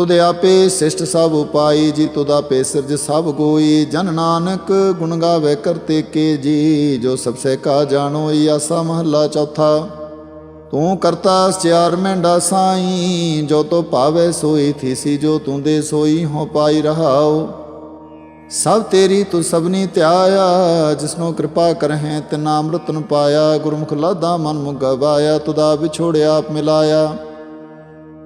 ਤੁਧ ਆਪੇ ਸਿਸ਼ਟ ਸਭ ਉਪਾਈ, ਜੀ ਤੁਧ ਆਪੇ ਸਿਰਜ ਸਭ ਗੋਈ। ਜਨ ਨਾਨਕ ਗੁਣ ਗਾਵੇ ਕਰਤੇ ਕੇ ਜੀ, ਜੋ ਸਭ ਸੇ ਕਾ ਜਾਣੋ ਆਸਾ ਮਹੱਲਾ ਚੌਥਾ। ਤੂੰ ਕਰਤਾ ਸਿਆਰ ਮੈਂਡਾ ਸਾਈ, ਜੋ ਤੋ ਭਾਵੇ ਸੋਈ ਥੀਸੀ ਜੋ ਤੂੰ ਦੇ ਸੋਈ ਹੋ ਪਾਈ ਰਹਾਓ ਸਭ ਤੇਰੀ ਤੂੰ ਸਭਨੀ ਧਿਆਇਆ ਜਿਸਨੋ ਕਿਰਪਾ ਕਰਹਿ ਤੇ ਨਾਮ ਰਤਨ ਪਾਇਆ। ਗੁਰਮੁਖ ਲਾਦਾ ਮਨ ਮੁਗਵਾਇਆ ਤੁਦਾ ਵਿਛੋੜਿਆ ਆਪ ਮਿਲਾਇਆ।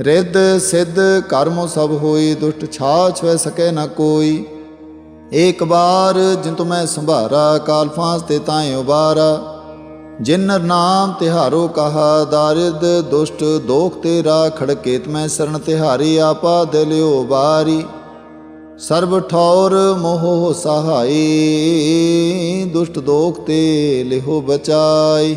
ਰਿੱਧ ਸਿੱਧ ਕਰਮੋ ਸਭ ਹੋਈ, ਦੁਸ਼ਟ ਛਾਛ ਵੈ ਸਕੈ ਨਾ ਕੋਈ। ਏਕ ਬਾਰ ਜਿਨ ਤੁ ਮੈਂ ਸੰਭਾਰਾ, ਕਾਲ ਫਾਂਸ ਤੇ ਤਾਏ ਉਬਾਰਾ। ਜਿਨ ਨਾਮ ਤਿਹਾਰੋ ਕਹਾ, ਦਾਰਿਦ ਦੁਸ਼ਟ ਦੋਖ ਤੇਰਾ, ਖੜਕੇਤ ਮੈਂ ਸਰਣ ਤਿਹਾਰੀ, ਆਪਾ ਦਿਲਿਓ ਬਾਰੀ ਸਰਬ ਠੌਰ ਮੋਹ ਸਹਾਈ, ਦੁਸ਼ਟ ਦੋਖ ਤੇ ਲਿਹੋ ਬਚਾਈ।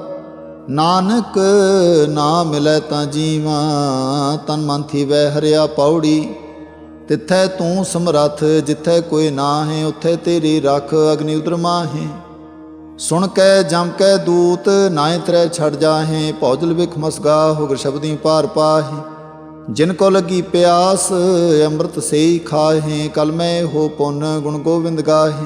ਨਾਨਕ ਨਾ ਮਿਲੈ ਤਾਂ ਜੀਵਾ, ਤਨ ਮਨ ਥੀ ਵੈ ਹਰਿਆ ਪੌੜੀ। ਤਿੱਥੈ ਤੂੰ ਸਮਰੱਥ, ਜਿੱਥੈ ਕੋਈ ਨਾ ਹੈ ਉੱਥੇ ਤੇਰੀ ਰੱਖ ਅਗਨੀ ਉਦਰ ਮਾਹੇ। ਸੁਣ ਕੈ, ਜਮ ਕੇ ਦੂਤ ਨਾਇ ਤਰੈ ਛੜ ਜਾਹੇ, ਭੌਜਲ ਵਿਖ ਮਸਗਾ, ਹੋਗਰ ਸ਼ਬਦੀ ਪਾਰ ਪਾਹੇ। ਜਿਨ ਕੋ ਲਗੀ ਪਿਆਸ, ਅੰਮ੍ਰਿਤ ਸੇਈ ਖਾਹੇ, ਕਲ ਮੈਂ ਹੋ ਪੁੰਨ ਗੁਣ ਗੋਬਿੰਦ ਗਾਹੇ।